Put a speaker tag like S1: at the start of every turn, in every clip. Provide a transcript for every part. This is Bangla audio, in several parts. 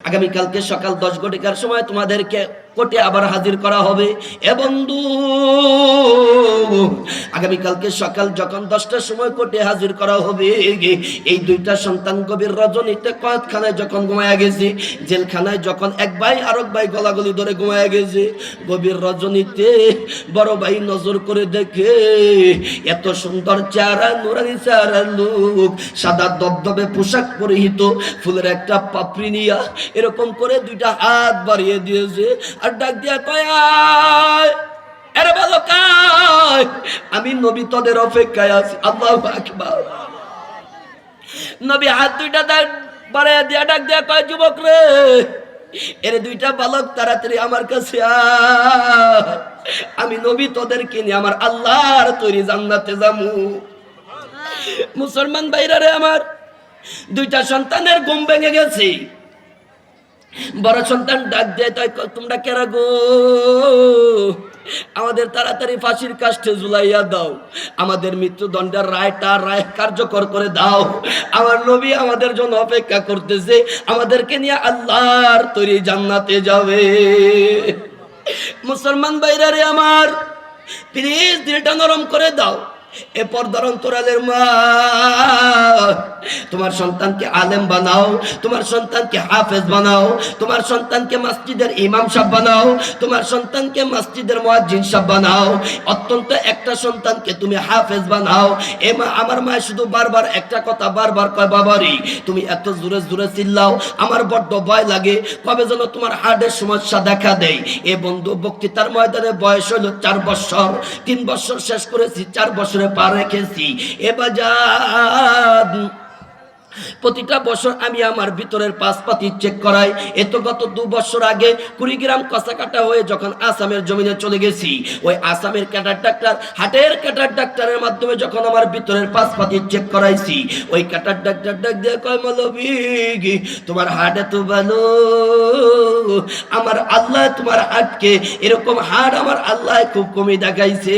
S1: আগামীকালকে সকাল দশ ঘটিকার সময় তোমাদেরকে কোটে আবার হাজির করা হবে। এবং আগামীকালকে সকাল যখন দশটার সময় কোর্টে হাজির করা হবে, এই দুইটা সন্তান গভীর রজনীতে কয়েকখানায় যখন ঘুমায়া গেছে, জেলখানায় যখন এক ভাই আরেক ভাই গলাগলি ধরে ঘুমায়া গেছে, গভীর রজনীতে বড় ভাই নজর করে দেখে, এত সুন্দর চেহারা, নুরানি চেহারা লোক, সাদা দবদবে পোশাক পরিহিত, ফুলের একটা পাপড়ি নিয়া এরকম করে দুইটা হাত বাড়িয়ে দিয়েছে, আর ডাক দিয়া কয় "আয়, আরে ভালো কায় আমি নবী তোদের অপেক্ষায় আছি। আল্লাহ আকবার। নবী হাত দুইটা ডাক বাড়াইয়া দিয়া ডাক দিয়া কয় যুবক রে এর দুইটা বালক তাড়াতাড়ি আমার কাছে আমি নবী তোদেরকে নিয়ে আমার আল্লাহর তৈরি জান্নাতে যামু মুসলমান ভাইরা রে আমার দুইটা সন্তানের ঘুম ভেঙে গেছে। বড় সন্তান ডাক দেয় তাই তোমরা কেরা গো? আমাদের তাড়াতাড়ি ফাঁসির কাষ্টে ঝুলাইয়া দাও। আমাদের মৃত্যুদণ্ডের রায়টা রায় কার্যকর করে দাও। আমার নবী আমাদের জন্য অপেক্ষা করতেছে। আমাদেরকে নিয়ে আল্লাহর তৈরি জান্নাতে যাবে। মুসলমান বাইরা রে আমার প্লিজ দিলটা নরম করে দাও। এ পর্দার অন্তরালের মা তোমার সন্তানকে আলেম বানাও, তোমার সন্তানকে হাফেজ বানাও, তোমার সন্তানকে মসজিদের ইমাম সাহ বানাও, তোমার সন্তানকে মসজিদের মুয়াজ্জিন সাহ বানাও। অত্যন্ত একটা সন্তানকে তুমি হাফেজ বানাও। এ মা, আমার মা শুধু বারবার একটা কথা বারবার কয়, বাবারি, তুমি এত জোরে জোরে চিল্লাও, আমার বড্ড ভয় লাগে। কবে যেন তোমার হার্টের সমস্যা দেখা দেয়। এ বন্ধু, বক্তৃতার ময়দানে বয়স হলো চার বছর। তিন বছর শেষ করেছি, চার বছরে পা রেখেছি। এ বাজার প্রতিটা বছর আমি আমার ভিতরের পাসপাতি চেক করাই। এত গত দু বছর আগে কুড়িগ্রাম কষাকাটা হয়ে যখন আসামের জমিনে চলে গেছি, ওই আসামের ক্যাটার ডাক্তার হাটের ক্যাটার ডাক্তারের মাধ্যমে যখন আমার ভিতরের পাসপাতি চেক করাইছি, ওই ক্যাটার ডাক্তার ডাক দিয়ে কয় মলবি তোমার হাট এত ভালো। আমার আল্লাহ তোমার হাটকে এরকম হাট আমার আল্লাহ খুব কমই দেখাইছে।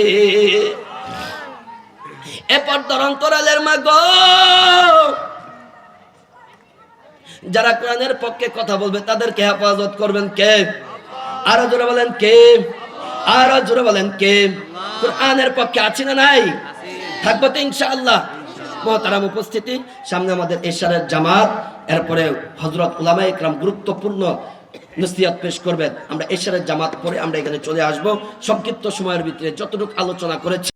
S1: এরপর তরন্তরালের মা গো যারা কোরআনের পক্ষে কথা বলবে, তাদেরকে হেফাজত করবেন কে? আরও জোরে বলেন কে? আরও জোরে বলেন কে? কোরআনের পক্ষে আছে না নাই? থাকব তো ইনশাআল্লাহ। মহতারাম উপস্থিতি, সামনে আমাদের এশারের জামাত, এরপরে হজরত উলামা ইকরাম গুরুত্বপূর্ণ নসিহাত পেশ করবেন। আমরা এশারের জামাত পরে আমরা এখানে চলে আসব। সংক্ষিপ্ত সময়ের ভিতরে যতটুকু আলোচনা করেছি।